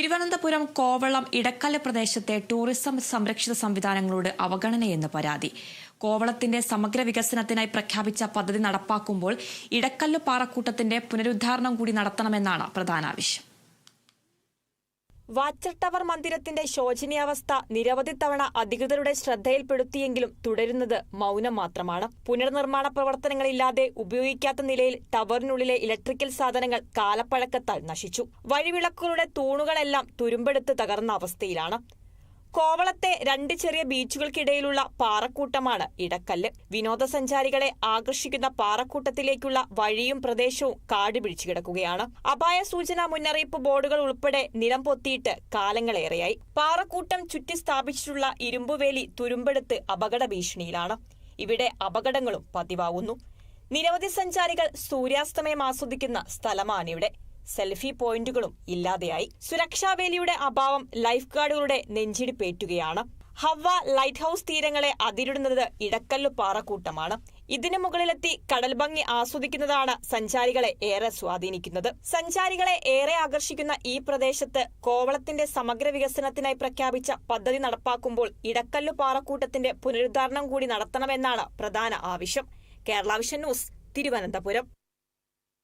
തിരുവനന്തപുരം കോവളം ഇടക്കല പ്രദേശത്തെ ടൂറിസം സംരക്ഷിത സംവിധാനങ്ങളോട് അവഗണനയെന്ന് പരാതി. കോവളത്തിന്റെ സമഗ്ര വികസനത്തിനായി പ്രഖ്യാപിച്ച പദ്ധതി നടപ്പാക്കുമ്പോൾ ഇടക്കല്ല് പാറക്കൂട്ടത്തിന്റെ പുനരുദ്ധാരണം കൂടി നടത്തണമെന്നാണ് പ്രധാന ആവശ്യം. വാച്ചർ ടവർ മന്ദിരത്തിന്റെ ശോചനീയാവസ്ഥ നിരവധി തവണ അധികൃതരുടെ ശ്രദ്ധയിൽപ്പെടുത്തിയെങ്കിലും തുടരുന്നത് മൗനം മാത്രമാണ്. പുനർനിർമ്മാണ പ്രവർത്തനങ്ങളില്ലാതെ ഉപയോഗിക്കാത്ത നിലയിൽ ടവറിനുള്ളിലെ ഇലക്ട്രിക്കൽ സാധനങ്ങൾ കാലപ്പഴക്കത്താൽ നശിച്ചു. വഴിവിളക്കുകളുടെ തൂണുകളെല്ലാം തുരുമ്പെടുത്ത് തകർന്ന അവസ്ഥയിലാണ്. കോവളത്തെ രണ്ട് ചെറിയ ബീച്ചുകൾക്കിടയിലുള്ള പാറക്കൂട്ടമാണ് ഇടക്കല്ല്. വിനോദസഞ്ചാരികളെ ആകർഷിക്കുന്ന പാറക്കൂട്ടത്തിലേക്കുള്ള വഴിയും പ്രദേശവും കാട് പിടിച്ചു കിടക്കുകയാണ്. അപായ സൂചനാ മുന്നറിയിപ്പ് ബോർഡുകൾ ഉൾപ്പെടെ നിലം പൊത്തിയിട്ട് കാലങ്ങളേറെയായി. പാറക്കൂട്ടം ചുറ്റി സ്ഥാപിച്ചിട്ടുള്ള ഇരുമ്പുവേലി തുരുമ്പെടുത്ത് അപകട ഭീഷണിയിലാണ്. ഇവിടെ അപകടങ്ങളും പതിവാകുന്നു നിരവധി സഞ്ചാരികൾ സൂര്യാസ്തമയം ആസ്വദിക്കുന്ന സ്ഥലമാണിവിടെ സെൽഫി പോയിന്റുകളും ഇല്ലാതെയായി. സുരക്ഷാവേലിയുടെ അഭാവം ലൈഫ് ഗാർഡുകളുടെ നെഞ്ചിടിപ്പേറ്റുകയാണ്. ഹവ ലൈറ്റ് ഹൌസ് തീരങ്ങളെ അതിരിടുന്നത് ഇടക്കല്ലു പാറക്കൂട്ടമാണ്. ഇതിനു മുകളിലെത്തി കടൽ ഭംഗി ആസ്വദിക്കുന്നതാണ് സഞ്ചാരികളെ ഏറെ സ്വാധീനിക്കുന്നത്. സഞ്ചാരികളെ ഏറെ ആകർഷിക്കുന്ന ഈ പ്രദേശത്ത് കോവളത്തിന്റെ സമഗ്ര വികസനത്തിനായി പ്രഖ്യാപിച്ച പദ്ധതി നടപ്പാക്കുമ്പോൾ ഇടക്കല്ലു പാറക്കൂട്ടത്തിന്റെ പുനരുദ്ധാരണം കൂടി നടത്തണമെന്നാണ് പ്രധാന ആവശ്യം. കേരളാവിഷൻ ന്യൂസ് തിരുവനന്തപുരം.